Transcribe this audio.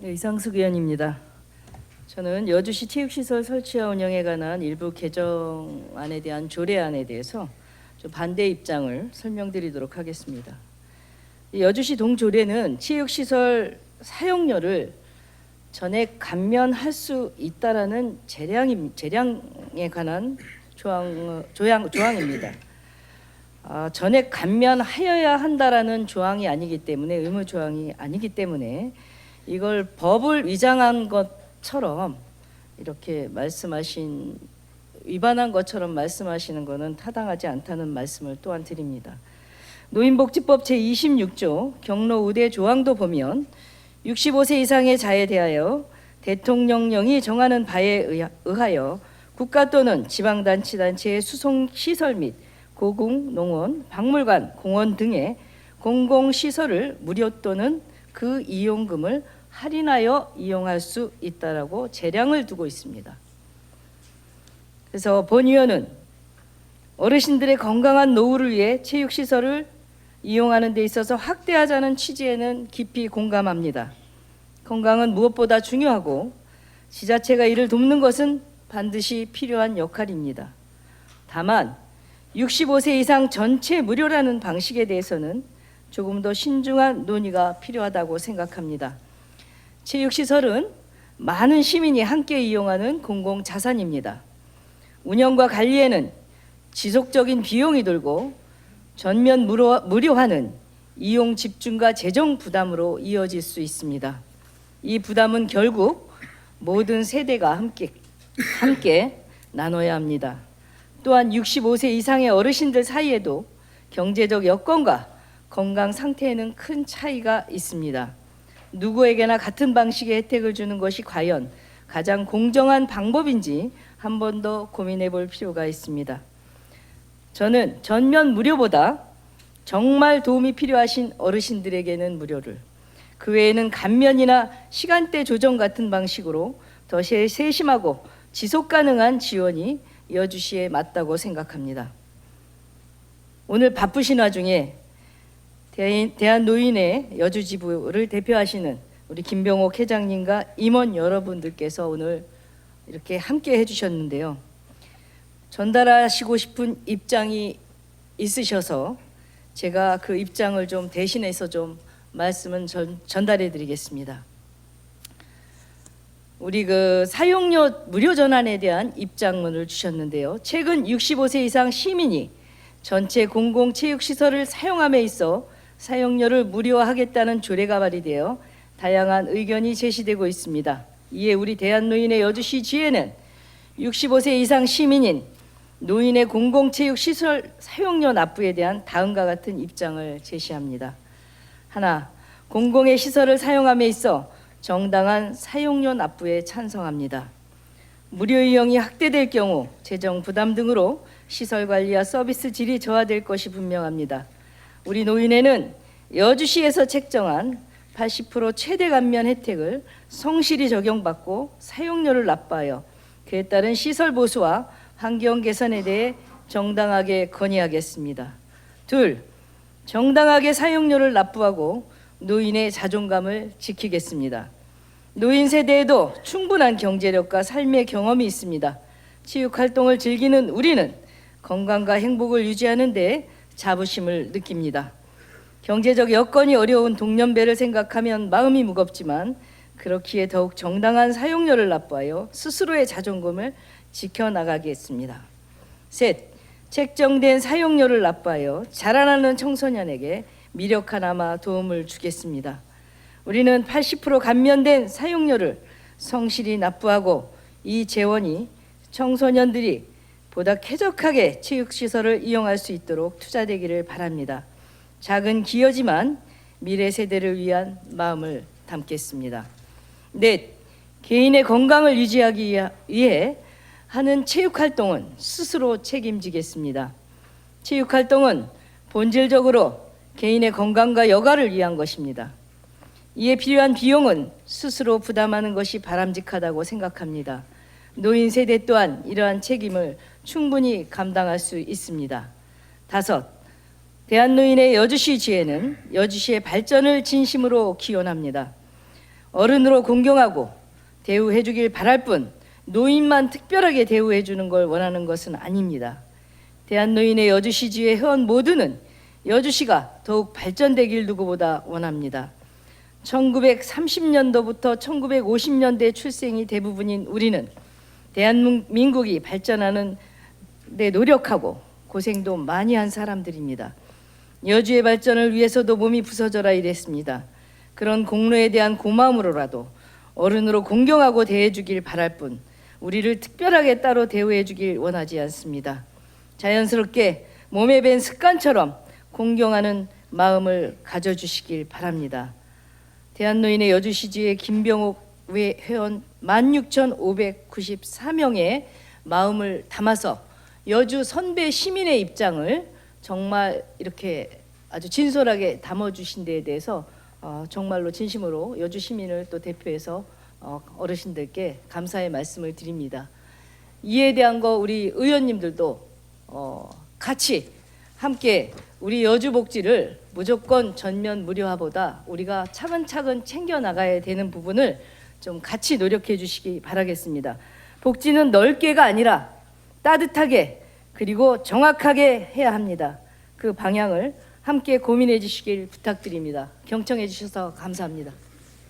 네, 이상숙 의원입니다. 저는 여주시 체육시설 설치와 운영에 관한 일부 개정안에 대한 조례안에 대해서 좀 반대 입장을 설명드리도록 하겠습니다. 이 여주시 동조례는 체육시설 사용료를 전액 감면할 수 있다라는 재량임, 재량에 관한 조항, 조항, 조항입니다. 아, 전액 감면하여야 한다라는 조항이 아니기 때문에 의무 조항이 아니기 때문에 이걸 법을 위장한 것처럼 이렇게 말씀하신 위반한 것처럼 말씀하시는 것은 타당하지 않다는 말씀을 또한 드립니다. 노인복지법 제26조 경로 우대 조항도 보면 65세 이상의 자에 대하여 대통령령이 정하는 바에 의하- 의하여 국가 또는 지방단체단체의 수송시설 및 고궁, 농원, 박물관, 공원 등의 공공시설을 무료 또는 그 이용금을 할인하여 이용할 수 있다라고 재량을 두고 있습니다. 그래서 본 의원은 어르신들의 건강한 노후를 위해 체육 시설을 이용하는 데 있어서 확대하자는 취지에는 깊이 공감합니다. 건강은 무엇보다 중요하고 지자체가 이를 돕는 것은 반드시 필요한 역할입니다. 다만 65세 이상 전체 무료라는 방식에 대해서는 조금 더 신중한 논의가 필요하다고 생각합니다. 체육시설은 많은 시민이 함께 이용하는 공공 자산입니다. 운영과 관리에는 지속적인 비용이 들고 전면 무료, 무료화는 이용 집중과 재정 부담으로 이어질 수 있습니다. 이 부담은 결국 모든 세대가 함께 함께 나눠야 합니다. 또한 65세 이상의 어르신들 사이에도 경제적 여건과 건강 상태에는 큰 차이가 있습니다. 누구에게나 같은 방식의 혜택을 주는 것이 과연 가장 공정한 방법인지 한 번 더 고민해 볼 필요가 있습니다. 저는 전면 무료보다 정말 도움이 필요하신 어르신들에게는 무료를 그 외에는 감면이나 시간대 조정 같은 방식으로 더 세- 세심하고 지속 가능한 지원이 여주시에 맞다고 생각합니다. 오늘 바쁘신 와중에 대인- 대한 노인의 여주지부를 대표하시는 우리 김병옥 회장님과 임원 여러분들께서 오늘 이렇게 함께 해주셨는데요. 전달하시고 싶은 입장이 있으셔서 제가 그 입장을 좀 대신해서 좀 말씀은 전, 전달해 드리겠습니다. 우리 그 사용료 무료 전환에 대한 입장문을 주셨는데요. 최근 65세 이상 시민이 전체 공공체육시설을 사용함에 있어 사용료를 무료화하겠다는 조례가 발의되어 다양한 의견이 제시되고 있습니다. 이에 우리 대한노인의 여주시 지회는 65세 이상 시민인 노인의 공공체육 시설 사용료 납부에 대한 다음과 같은 입장을 제시합니다. 하나, 공공의 시설을 사용함에 있어 정당한 사용료 납부에 찬성합니다. 무료 이용이 확대될 경우 재정 부담 등으로 시설 관리와 서비스 질이 저하될 것이 분명합니다. 우리 노인에는 여주시에서 책정한 80% 최대 감면 혜택을 성실히 적용받고 사용료를 납부하여 그에 따른 시설 보수와 환경 개선에 대해 정당하게 건의하겠습니다. 둘, 정당하게 사용료를 납부하고 노인의 자존감을 지키겠습니다. 노인 세대에도 충분한 경제력과 삶의 경험이 있습니다. 체육 활동을 즐기는 우리는 건강과 행복을 유지하는 데 자부심을 느낍니다. 경제적 여건이 어려운 동년배를 생각하면 마음이 무겁지만 그렇기에 더욱 정당한 사용료를 납부하여 스스로의 자존감을 지켜나가겠습니다. 셋, 책정된 사용료를 납부하여 자라나는 청소년에게 미력 하나마 도움을 주겠습니다. 우리는 80% 감면된 사용료를 성실히 납부하고 이 재원이 청소년들이 보다 쾌적하게 체육시설을 이용할 수 있도록 투자되기를 바랍니다. 작은 기여지만 미래 세대를 위한 마음을 담겠습니다. 넷, 개인의 건강을 유지하기 위해 하는 체육 활동은 스스로 책임지겠습니다. 체육 활동은 본질적으로 개인의 건강과 여가를 위한 것입니다. 이에 필요한 비용은 스스로 부담하는 것이 바람직하다고 생각합니다. 노인 세대 또한 이러한 책임을 충분히 감당할 수 있습니다. 다섯, 대한노인의 여주시 지회는 여주시의 발전을 진심으로 기원합니다. 어른으로 공경하고 대우해 주길 바랄 뿐 노인만 특별하게 대우해 주는 걸 원하는 것은 아닙니다. 대한노인의 여주시 지회 회원 모두는 여주시가 더욱 발전되길 누구보다 원합니다. 1930년도부터 1950년대 출생이 대부분인 우리는 대한민국이 발전하는 데 노력하고 고생도 많이 한 사람들입니다. 여주의 발전을 위해서도 몸이 부서져라 이랬습니다. 그런 공로에 대한 고마움으로라도 어른으로 공경하고 대해주길 바랄 뿐 우리를 특별하게 따로 대우해주길 원하지 않습니다. 자연스럽게 몸에 밴 습관처럼 공경하는 마음을 가져주시길 바랍니다. 대한노인의 여주시지의 김병옥 외 회원 16,594명의 마음을 담아서 여주 선배 시민의 입장을 정말 이렇게 아주 진솔하게 담아주신 데에 대해서 어, 정말로 진심으로 여주 시민을 또 대표해서 어, 어르신들께 감사의 말씀을 드립니다. 이에 대한 거 우리 의원님들도 어, 같이 함께 우리 여주 복지를 무조건 전면 무료화보다 우리가 차근차근 챙겨 나가야 되는 부분을 좀 같이 노력해 주시기 바라겠습니다. 복지는 넓게가 아니라 따뜻하게 그리고 정확하게 해야 합니다. 그 방향을 함께 고민해 주시길 부탁드립니다. 경청해 주셔서 감사합니다.